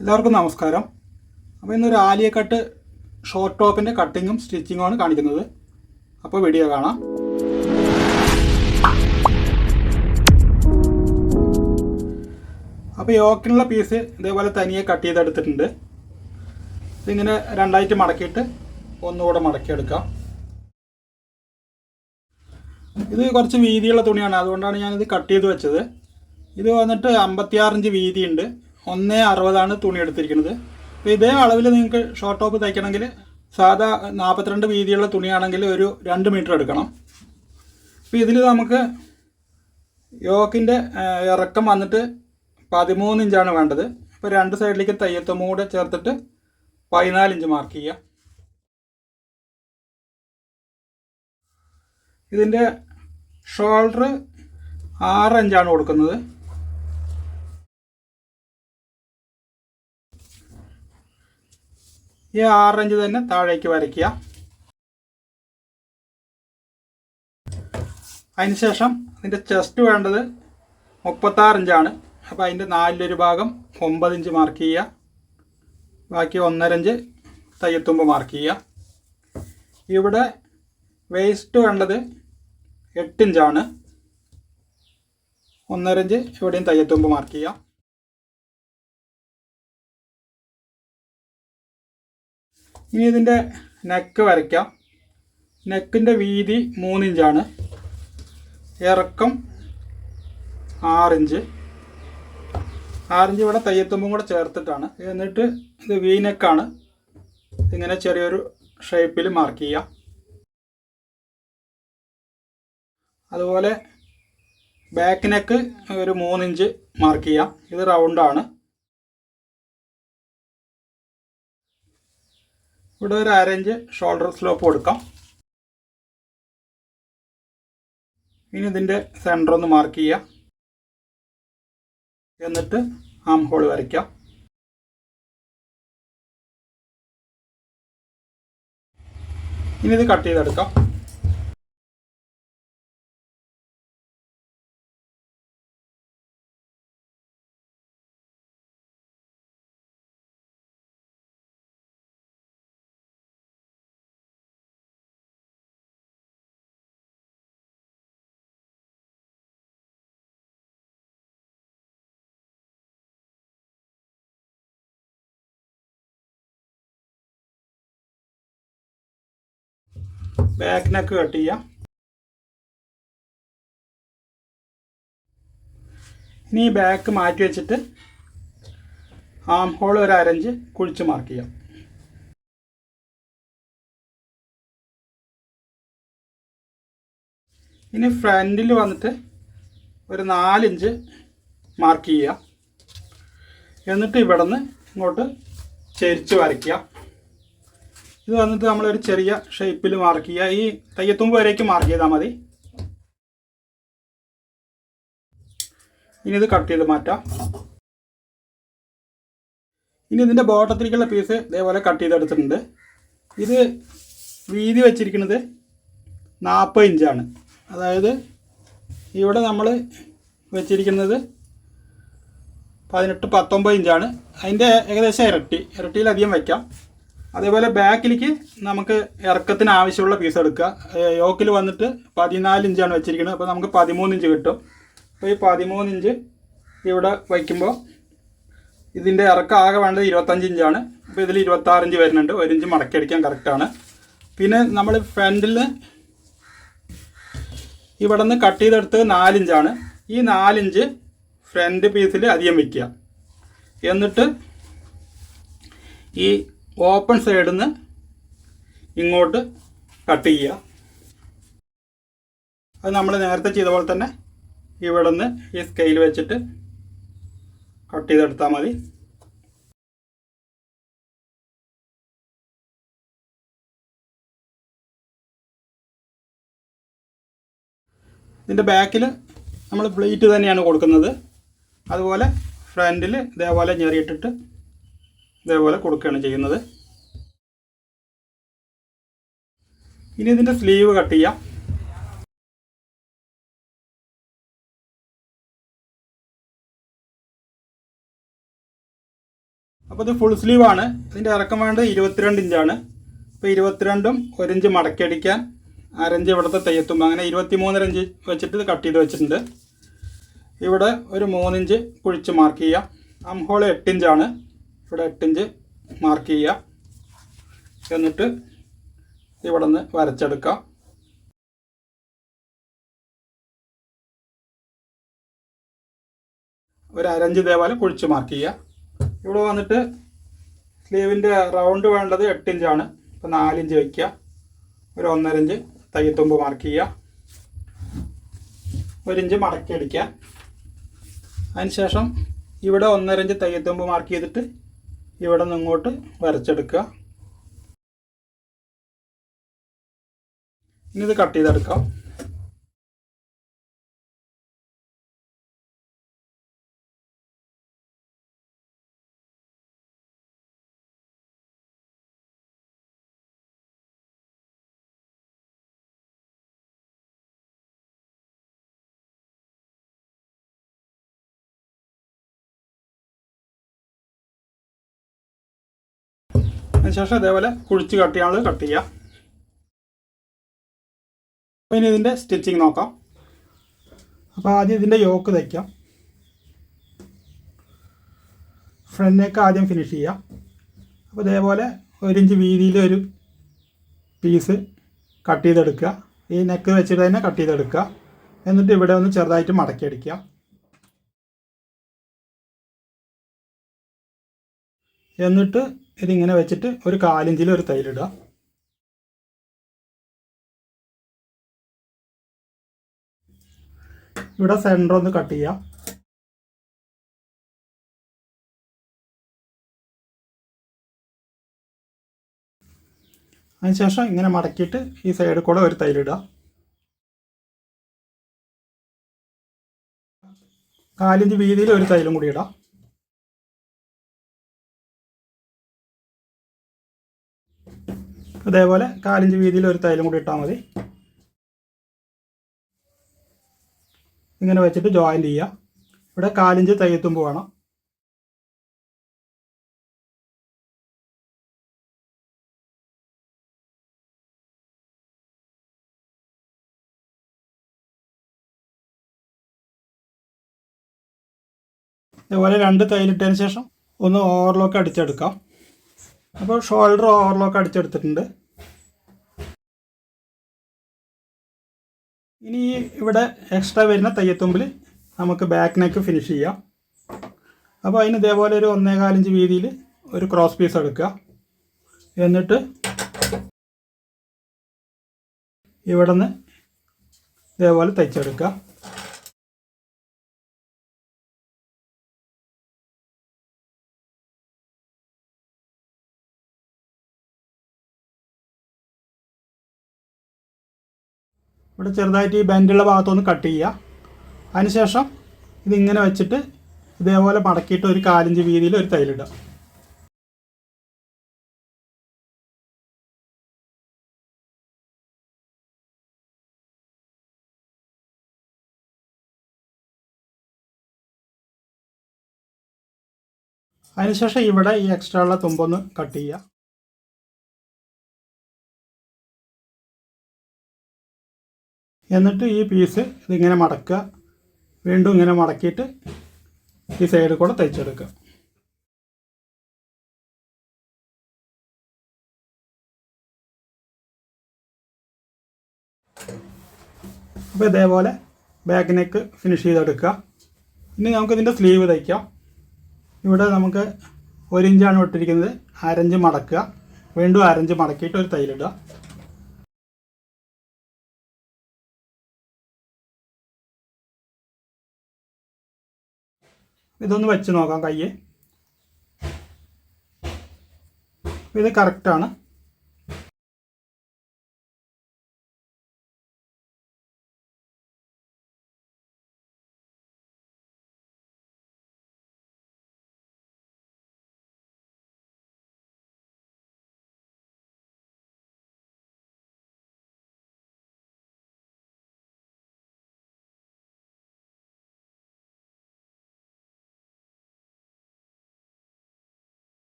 എല്ലാവർക്കും നമസ്കാരം. അപ്പോൾ ഇന്നൊരു ആലിയ കട്ട് ഷോർട്ട് ടോപ്പിന്റെ കട്ടിങ്ങും സ്റ്റിച്ചിങ്ങും ആണ് കാണിക്കുന്നത്. അപ്പോൾ വീഡിയോ കാണാം. അപ്പോൾ യോക്കിനുള്ള പീസ് ഇതേപോലെ തനിയെ കട്ട് ചെയ്തെടുത്തിട്ടുണ്ട്. ഇതിങ്ങനെ രണ്ടായിട്ട് മടക്കിയിട്ട് ഒന്നുകൂടെ മടക്കിയെടുക്കാം. ഇത് കുറച്ച് വീതിയുള്ള തുണിയാണ്. അതുകൊണ്ടാണ് ഞാനിത് കട്ട് ചെയ്ത് വെച്ചത്. ഇത് വന്നിട്ട് അമ്പത്തിയാറിഞ്ച് വീതിയുണ്ട്. ഒന്ന് അറുപതാണ് തുണി എടുത്തിരിക്കുന്നത്. അപ്പോൾ ഇതേ അളവിൽ നിങ്ങൾക്ക് ഷോർട്ട് ടോപ്പ് തയ്ക്കണമെങ്കിൽ സാധാ നാൽപ്പത്തിരണ്ട് വീതിയുള്ള തുണിയാണെങ്കിൽ ഒരു രണ്ട് മീറ്റർ എടുക്കണം. അപ്പോൾ ഇതിൽ നമുക്ക് യോക്കിന്റെ ഇറക്കം വന്നിട്ട് പതിമൂന്ന് ഇഞ്ചാണ് വേണ്ടത്. അപ്പോൾ രണ്ട് സൈഡിലേക്ക് തയ്യത്തും കൂടെ ചേർത്തിട്ട് പതിനാല് ഇഞ്ച് മാർക്ക് ചെയ്യുക ഇതിന്റെ ഷോൾഡർ ആറ് ഇഞ്ചാണ് കൊടുക്കുന്നത്. ഈ ആറ് ഇഞ്ച് തന്നെ താഴേക്ക് വരയ്ക്കുക. അതിനുശേഷം അതിന്റെ ചെസ്റ്റ് വേണ്ടത് മുപ്പത്താറ് ഇഞ്ചാണ് അപ്പോൾ അതിന്റെ നാലിലൊരു ഭാഗം ഒമ്പത് ഇഞ്ച് മാർക്ക് ചെയ്യുക. ബാക്കി ഒന്നര ഇഞ്ച് തയ്യത്തുമ്പ് മാർക്ക് ചെയ്യുക. ഇവിടെ വേസ്റ്റ് വേണ്ടത് എട്ടിഞ്ചാണ് ഒന്നരഞ്ച് ഇവിടെയും തയ്യത്തുമ്പ് മാർക്ക് ചെയ്യാം ഇനി ഇതിന്റെ നെക്ക് വരയ്ക്കാം. നെക്കിന്റെ വീതി മൂന്നിഞ്ചാണ് ഇറക്കം ആറിഞ്ച് ആറിഞ്ച് ഇവിടെ തയ്യത്തുമ്പും കൂടെ ചേർത്തിട്ടാണ്. എന്നിട്ട് ഇത് വി നെക്കാണ് ഇങ്ങനെ ചെറിയൊരു ഷേപ്പിൽ മാർക്ക് ചെയ്യാം. അതുപോലെ ബാക്ക് നെക്ക് ഒരു മൂന്നിഞ്ച് മാർക്ക് ചെയ്യാം. ഇത് റൗണ്ടാണ് ഇവിടെ ഒരു അരഞ്ച് ഷോൾഡർ സ്ലോപ്പ് കൊടുക്കാം. ഇനി ഇതിന്റെ സെന്റർ ഒന്ന് മാർക്ക് ചെയ്യാം. എന്നിട്ട് ആം ഹോൾ വരയ്ക്കാം. ഇനി ഇത് കട്ട് ചെയ്തെടുക്കാം. ബാക്ക് നെക്ക് കട്ട് ചെയ്യാം. ഇനി ബാക്ക് മാറ്റി വെച്ചിട്ട് ആം ഹോൾ ഒരു അരഞ്ച് കുഴിച്ച് മാർക്ക് ചെയ്യാം. ഇനി ഫ്രണ്ടിൽ വന്നിട്ട് ഒരു നാലിഞ്ച് മാർക്ക് ചെയ്യുക എന്നിട്ട് ഇവിടെ നിന്ന് ഇങ്ങോട്ട് ചെരിച്ച് വരയ്ക്കുക ഇത് വന്നിട്ട് നമ്മളൊരു ചെറിയ ഷേപ്പിൽ മാർക്ക് ചെയ്യുക. ഈ തയ്യത്തുമ്പ് വരേക്ക് മാർക്ക് ചെയ്താൽ മതി. ഇനി ഇത് കട്ട് ചെയ്ത് മാറ്റാം. ഇനി ഇതിന്റെ ബോട്ടത്തിലേക്കുള്ള പീസ് ഇതേപോലെ കട്ട് ചെയ്തെടുത്തിട്ടുണ്ട്. ഇത് വീതി വെച്ചിരിക്കുന്നത് നാൽപ്പത് ഇഞ്ചാണ് അതായത് ഇവിടെ നമ്മൾ വെച്ചിരിക്കുന്നത് പതിനെട്ട് പത്തൊമ്പത് ഇഞ്ചാണ് അതിന്റെ ഏകദേശം ഇരട്ടി. ഇരട്ടിയിലധികം വയ്ക്കാം അതേപോലെ ബാക്കിലേക്ക് നമുക്ക് ഇറക്കത്തിന് ആവശ്യമുള്ള പീസ് എടുക്കുക. യോക്കിൽ വന്നിട്ട് പതിനാല് ഇഞ്ചാണ് വെച്ചിരിക്കുന്നത് അപ്പോൾ നമുക്ക് പതിമൂന്ന് ഇഞ്ച് കിട്ടും. അപ്പോൾ ഈ പതിമൂന്ന് ഇഞ്ച് ഇവിടെ വയ്ക്കുമ്പോൾ ഇതിന്റെ ഇറക്കം ആകെ വേണ്ടത് ഇരുപത്തഞ്ച് ഇഞ്ചാണ്. അപ്പോൾ ഇതിൽ ഇരുപത്താറ് ഇഞ്ച് വരുന്നുണ്ട്. ഒരു ഇഞ്ച് മടക്കി അടിക്കാൻ കറക്റ്റാണ് പിന്നെ നമ്മൾ ഫ്രണ്ടിൽ ഇവിടെ നിന്ന് കട്ട് ചെയ്തെടുത്ത് നാലിഞ്ചാണ് ഈ നാലിഞ്ച് ഫ്രണ്ട് പീസിൽ അധികം വയ്ക്കുക. എന്നിട്ട് ഈ ഓപ്പൺ സൈഡിൽ നിന്ന് ഇങ്ങോട്ട് കട്ട് ചെയ്യുക. അത് നമ്മൾ നേരത്തെ ചെയ്ത പോലെ തന്നെ ഇവിടെ നിന്ന് ഈ സ്കെയിൽ വെച്ചിട്ട് കട്ട് ചെയ്തെടുത്താൽ മതി. ഇതിന്റെ ബാക്കിൽ നമ്മൾ പ്ലേറ്റ് തന്നെയാണ് കൊടുക്കുന്നത്. അതുപോലെ ഫ്രണ്ടിൽ ഇതേപോലെ ഞെറിയിട്ടിട്ട് ഇതേപോലെ കൊടുക്കുകയാണ് ചെയ്യുന്നത്. ഇനി ഇതിന്റെ സ്ലീവ് കട്ട് ചെയ്യാം. അപ്പോൾ ഇത് ഫുൾ സ്ലീവ് ആണ്. ഇതിന്റെ ഇറക്കം വേണ്ടത് ഇരുപത്തിരണ്ട് ഇഞ്ചാണ് അപ്പോൾ ഇരുപത്തിരണ്ടും ഒരു ഇഞ്ച് മടക്കിയടിക്കാൻ അരഞ്ച് ഇവിടുത്തെ തെയ്യത്തുമ്പോൾ അങ്ങനെ ഇരുപത്തി മൂന്നര ഇഞ്ച് വെച്ചിട്ട് ഇത് കട്ട് ചെയ്ത് വെച്ചിട്ടുണ്ട്. ഇവിടെ ഒരു മൂന്നിഞ്ച് കുഴിച്ച് മാർക്ക് ചെയ്യാം. ആം ഹോൾ ഇവിടെ എട്ടിഞ്ച് മാർക്ക് ചെയ്യുക. എന്നിട്ട് ഇവിടെ നിന്ന് വരച്ചെടുക്കാം. ഒരു അരഞ്ച് ഇതേപോലെ കുഴിച്ച് മാർക്ക് ചെയ്യുക. ഇവിടെ വന്നിട്ട് സ്ലീവിന്റെ റൗണ്ട് വേണ്ടത് എട്ടിഞ്ചാണ് ഇപ്പം നാലിഞ്ച് വയ്ക്കുക ഒരു ഒന്നരഞ്ച് തയ്യത്തുമ്പ് മാർക്ക് ചെയ്യുക. ഒരിഞ്ച് മടക്കി അടിക്കുക. അതിനുശേഷം ഇവിടെ ഒന്നരഞ്ച് തയ്യത്തുമ്പ് മാർക്ക് ചെയ്തിട്ട് ഇവിടെ നിന്ന് ഇങ്ങോട്ട് വരച്ചെടുക്കുക. ഇനി ഇത് കട്ട് ചെയ്തെടുക്കാം. അതിനുശേഷം ഇതേപോലെ കുഴിച്ച് കട്ട് ചെയ്യാനുള്ളത് കട്ട് ചെയ്യുക അപ്പോൾ ഇനി ഇതിന്റെ സ്റ്റിച്ചിങ് നോക്കാം. അപ്പോൾ ആദ്യം ഇതിന്റെ യോക്ക് തയ്ക്കാം. ഫ്രണ്ടിലേക്ക് ആദ്യം ഫിനിഷ് ചെയ്യാം. അപ്പോൾ ഇതേപോലെ ഒരിഞ്ച് വീതിയിൽ ഒരു പീസ് കട്ട് ചെയ്തെടുക്കുക. ഈ നെക്ക് വെച്ചിട്ട് തന്നെ കട്ട് ചെയ്തെടുക്കുക. എന്നിട്ട് ഇവിടെ ഒന്ന് ചെറുതായിട്ട് മടക്കി അടിക്കുക. എന്നിട്ട് ഇതിങ്ങനെ വെച്ചിട്ട് ഒരു കാലിഞ്ചിൽ ഒരു തൈലിടുക ഇവിടെ സെന്റർ ഒന്ന് കട്ട് ചെയ്യാം അതിനുശേഷം ഇങ്ങനെ മടക്കിയിട്ട് ഈ സൈഡിൽ കൂടെ ഒരു തൈലിടുക കാലിഞ്ച് വീതിയിൽ ഒരു തൈലും കൂടി ഇടാം. അതേപോലെ കാലിഞ്ച് വീതിയിൽ ഒരു തൈലും കൂടി ഇട്ടാൽ മതി. ഇങ്ങനെ വെച്ചിട്ട് ജോയിന്റ് ചെയ്യുക ഇവിടെ കാലിഞ്ച് തയ്യത്തുമ്പ് വേണം. ഇതുപോലെ രണ്ട് തൈലിട്ടതിന് ശേഷം ഒന്ന് ഓവർലോക്ക് അടിച്ചെടുക്കാം. അപ്പോൾ ഷോൾഡർ ഓവർലോക്ക് അടിച്ചെടുത്തിട്ടുണ്ട്. ഇനി ഇവിടെ എക്സ്ട്രാ വരുന്ന തയ്യത്തുമ്പിൽ നമുക്ക് ബാക്ക് നെക്ക് ഫിനിഷ് ചെയ്യാം. അപ്പോൾ അതിന് ഇതേപോലെ ഒരു ഒന്നേകാലഞ്ച് വീതിയിൽ ഒരു ക്രോസ് പീസ് എടുക്കുക. എന്നിട്ട് ഇവിടെ നിന്ന് ഇതേപോലെ തയ്ച്ചെടുക്കുക. ഇവിടെ ചെറുതായിട്ട് ഈ ബെൻഡുള്ള ഭാഗത്തൊന്ന് കട്ട് ചെയ്യുക. അതിനുശേഷം ഇതിങ്ങനെ വെച്ചിട്ട് ഇതേപോലെ മടക്കിയിട്ട് ഒരു കാലിഞ്ച് വീതിയിൽ ഒരു തൈലിടുക. അതിനുശേഷം ഇവിടെ ഈ എക്സ്ട്രാ ഉള്ള തുമ്പൊന്ന് കട്ട് ചെയ്യുക. എന്നിട്ട് ഈ പീസ് ഇതിങ്ങനെ മടക്കുക. വീണ്ടും ഇങ്ങനെ മടക്കിയിട്ട് ഈ സൈഡിൽ കൂടെ തയ്ച്ചെടുക്കുക. അപ്പോൾ ഇതേപോലെ ബാക്ക് നെക്ക് ഫിനിഷ് ചെയ്തെടുക്കുക. ഇനി നമുക്ക് ഇതിന്റെ സ്ലീവ് തയ്ക്കാം. ഇവിടെ നമുക്ക് ഒരു ഇഞ്ചാണ് ഇട്ടിരിക്കുന്നത്. അരഞ്ച് മടക്കുക. വീണ്ടും അരഞ്ച് മടക്കിയിട്ട് ഒരു തൈലിടുക ഇതൊന്ന് വെച്ച് നോക്കാം കയ്യെ. ഇത് കറക്റ്റാണ്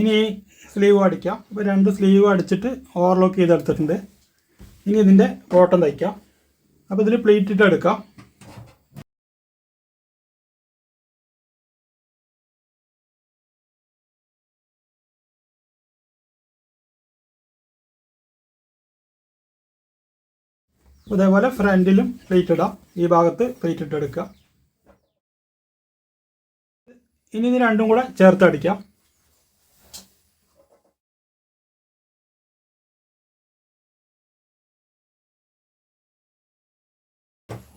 ഇനി സ്ലീവ് അടിക്കാം. ഇപ്പോൾ രണ്ട് സ്ലീവ് അടിച്ചിട്ട് ഓവർലോക്ക് ചെയ്തെടുത്തിട്ടുണ്ട്. ഇനി ഇതിന്റെ ബോട്ടം തയ്ക്കാം. അപ്പോൾ ഇതിൽ പ്ലേറ്റ് ഇട്ട് എടുക്കാം. അപ്പോൾ ഇതേപോലെ ഫ്രണ്ടിലും പ്ലേറ്റ് ഇടാം. ഈ ഭാഗത്ത് പ്ലേറ്റ് ഇട്ട് എടുക്കുക. ഇനി ഇത് രണ്ടും കൂടെ ചേർത്ത് അടിക്കാം.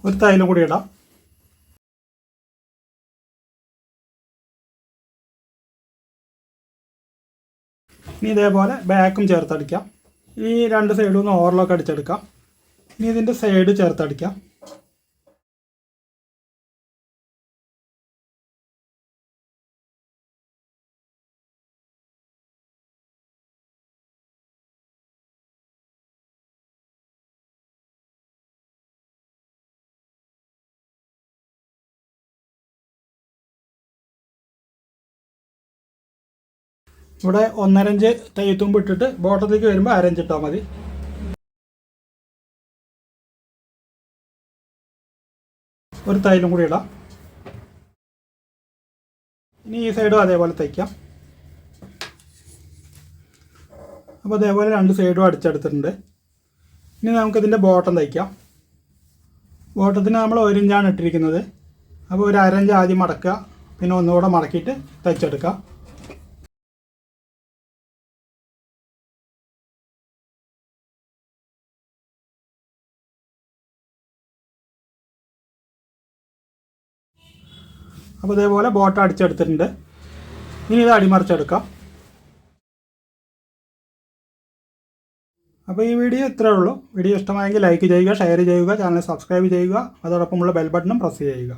ഒരു തൈലും കൂടി ഇടാം. ഇനി ഇതേപോലെ ബാക്കും ചേർത്തടിക്കാം ഈ രണ്ട് സൈഡും ഒന്ന് ഓവർലോക്ക് അടിച്ചെടുക്കാം. ഇനി ഇതിന്റെ സൈഡ് ചേർത്തടിക്കാം ഇവിടെ ഒന്നരഞ്ച് തയ്യത്തുമ്പ് ഇട്ടിട്ട് ബോട്ടത്തേക്ക് വരുമ്പോൾ അരഞ്ച് ഇട്ടാൽ മതി. ഒരു തൈലും കൂടി ഇടാം. ഇനി ഈ സൈഡും അതേപോലെ തയ്ക്കാം. അപ്പോൾ അതേപോലെ രണ്ട് സൈഡും അടിച്ചെടുത്തിട്ടുണ്ട്. ഇനി നമുക്കിതിന്റെ ബോട്ടം തയ്ക്കാം. ബോട്ടത്തിന് നമ്മൾ ഒരിഞ്ചാണ് ഇട്ടിരിക്കുന്നത്. അപ്പോൾ ഒരു അരഞ്ച് ആദ്യം മടക്കുക പിന്നെ ഒന്നുകൂടെ മടക്കിയിട്ട് തയ്ച്ചെടുക്കാം. അപ്പോൾ ഇതേപോലെ ബോട്ട് അടിച്ചെടുത്തിട്ടുണ്ട്. ഇനി ഇത് അടിമറിച്ചെടുക്കാം. അപ്പോൾ ഈ വീഡിയോ ഇത്രയേ ഉള്ളൂ. വീഡിയോ ഇഷ്ടമായെങ്കിൽ ലൈക്ക് ചെയ്യുക ഷെയർ ചെയ്യുക ചാനൽ സബ്സ്ക്രൈബ് ചെയ്യുക. അതോടൊപ്പമുള്ള ബെൽ ബട്ടണും പ്രസ് ചെയ്യുക.